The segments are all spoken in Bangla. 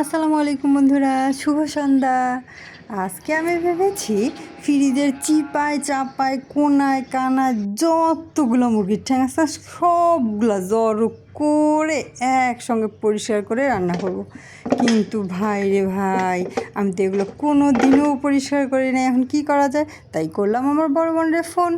আসসালামু আলাইকুম বন্ধুরা, শুভ সন্ধ্যা। আজকে আমি ভেবেছি ফ্রিজের চিপায়, চাপায়, কোনায়, কানায় যতগুলো মুরগির ঠ্যাং আছে, সবগুলো জড়ো করে একসঙ্গে পরিষ্কার করে রান্না করব। কিন্তু ভাই রে ভাই, আমি তো এগুলো কোনো দিনও পরিষ্কার করি না এখন কি করা যায়? তাই করলাম আমার বড় বোনের ফোন।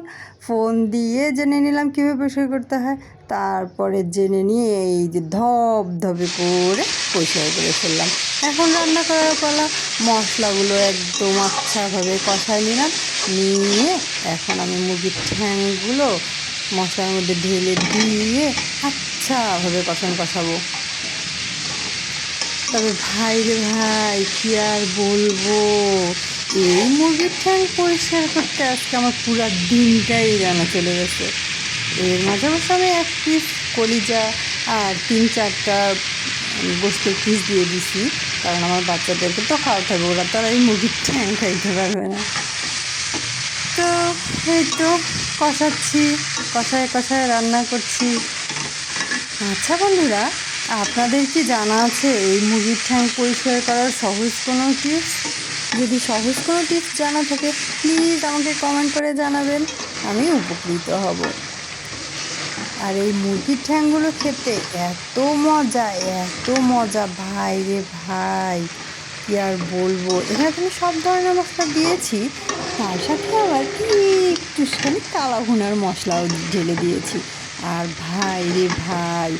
ফোন দিয়ে জেনে নিলাম কীভাবে পরিষ্কার করতে হয়। তারপরে জেনে নিয়ে এই যে ধপ ধপে করে পরিষ্কার করে ফেললাম। এখন রান্না করার পালা। মশলাগুলো একদম আচ্ছাভাবে কষায় নিলাম। নিয়ে এখন আমি মুরগির ঠ্যাংগুলো মশলার মধ্যে ঢেলে দিয়ে আচ্ছাভাবে কষান কষাবো তবে ভাই রে ভাই, কি আর বলব? এই মুরগির ঠ্যাং পরিষ্কার করতে আজকে আমার পুরো দিনটাই যেন চলে গেছে। এর মাঝে মাঝে আমি এক পিস কলিজা আর তিন চারটা গোস্তের পিস দিয়ে দিছি, কারণ আমার বাচ্চাদেরকে তো খাওয়া থাকবে ওরা তো আর এই মুরগির ঠ্যাং খাইতে পারবে না। তো এই তো, কষাচ্ছি, কষায় কষায় রান্না করছি। আচ্ছা বন্ধুরা, আপনাদের কি জানা আছে এই মুরগির ঠ্যাং পরিষ্কার করার সহজ কোনো টিপস যদি সহজ কোনো টিপস জানা থাকে প্লিজ আমাকে কমেন্ট করে জানাবেন, আমি উপকৃত হব। আর এই মুরগির ঠ্যাংগুলো খেতে এত মজা এত মজা। ভাই রে ভাই, কি আর বলব? এখানে তুমি সব ধরনের মশলা দিয়েছি, তার সাথে আবার একটুখানি কালা ভুনার মশলাও ঢেলে দিয়েছি। আর ভাই রে ভাই,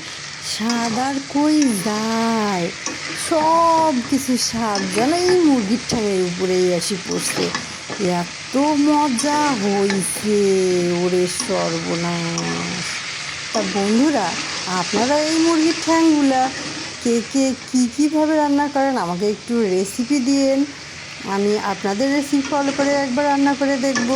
স্বাদ আর কই যায়? সব কিছু স্বাদ যেন এই মুরগির ঠ্যাঙের উপরেই আসি পড়ছে। এত মজা হইছে, ওরে সর্বনাশ। তা বন্ধুরা, আপনারা এই মুরগির ঠ্যাংগুলা কে কে কী কীভাবে রান্না করেন, আমাকে একটু রেসিপি দিয়েন। আমি আপনাদের রেসিপি ফলো করে একবার রান্না করে দেখব।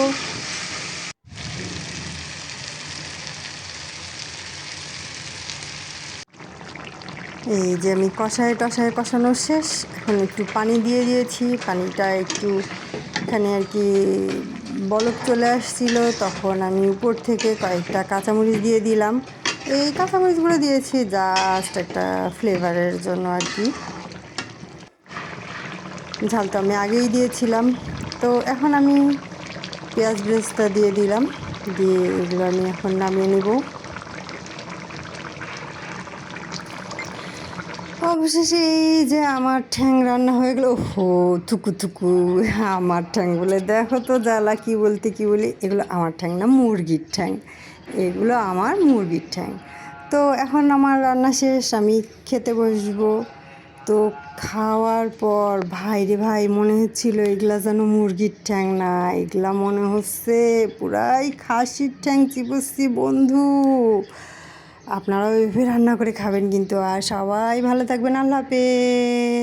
এই যে আমি কষায় টষায় কষানো শেষ, এখন একটু পানি দিয়ে দিয়েছি, পানিটা একটু এখানে আর কি বলক চলে আসছিল, তখন আমি উপর থেকে কয়েকটা কাঁচামরিচ দিয়ে দিলাম। এই কাঁচামরিচগুলো দিয়েছি জাস্ট একটা ফ্লেভারের জন্য আর কি। ঝাল তো আমি আগেই দিয়েছিলাম, তো এখন আমি পেঁয়াজ ব্রেস্তা দিয়ে দিলাম, দিয়ে এগুলো আমি এখন নামিয়ে নেব। অবশেষে এই যে আমার ঠ্যাং রান্না হয়ে গেলো হো থুকু থুকু, আমার ঠ্যাং বলে দেখো তো জ্বালা, কী বলতে কী বলি, এগুলো আমার ঠ্যাং না, মুরগির ঠ্যাং, এগুলো আমার মুরগির ঠ্যাং। তো এখন আমার রান্না শেষ, আমি খেতে বসবো। তো খাওয়ার পর ভাই রে ভাই, মনে হচ্ছিল এগুলা যেন মুরগির ঠ্যাং না, এগুলা মনে হচ্ছে পুরাই খাসির ঠ্যাং চিবসি বন্ধু। আপনারাও এভাবে রান্না করে খাবেন কিন্তু আর সবাই ভালো থাকবেন আল্লাহ হাফেজ।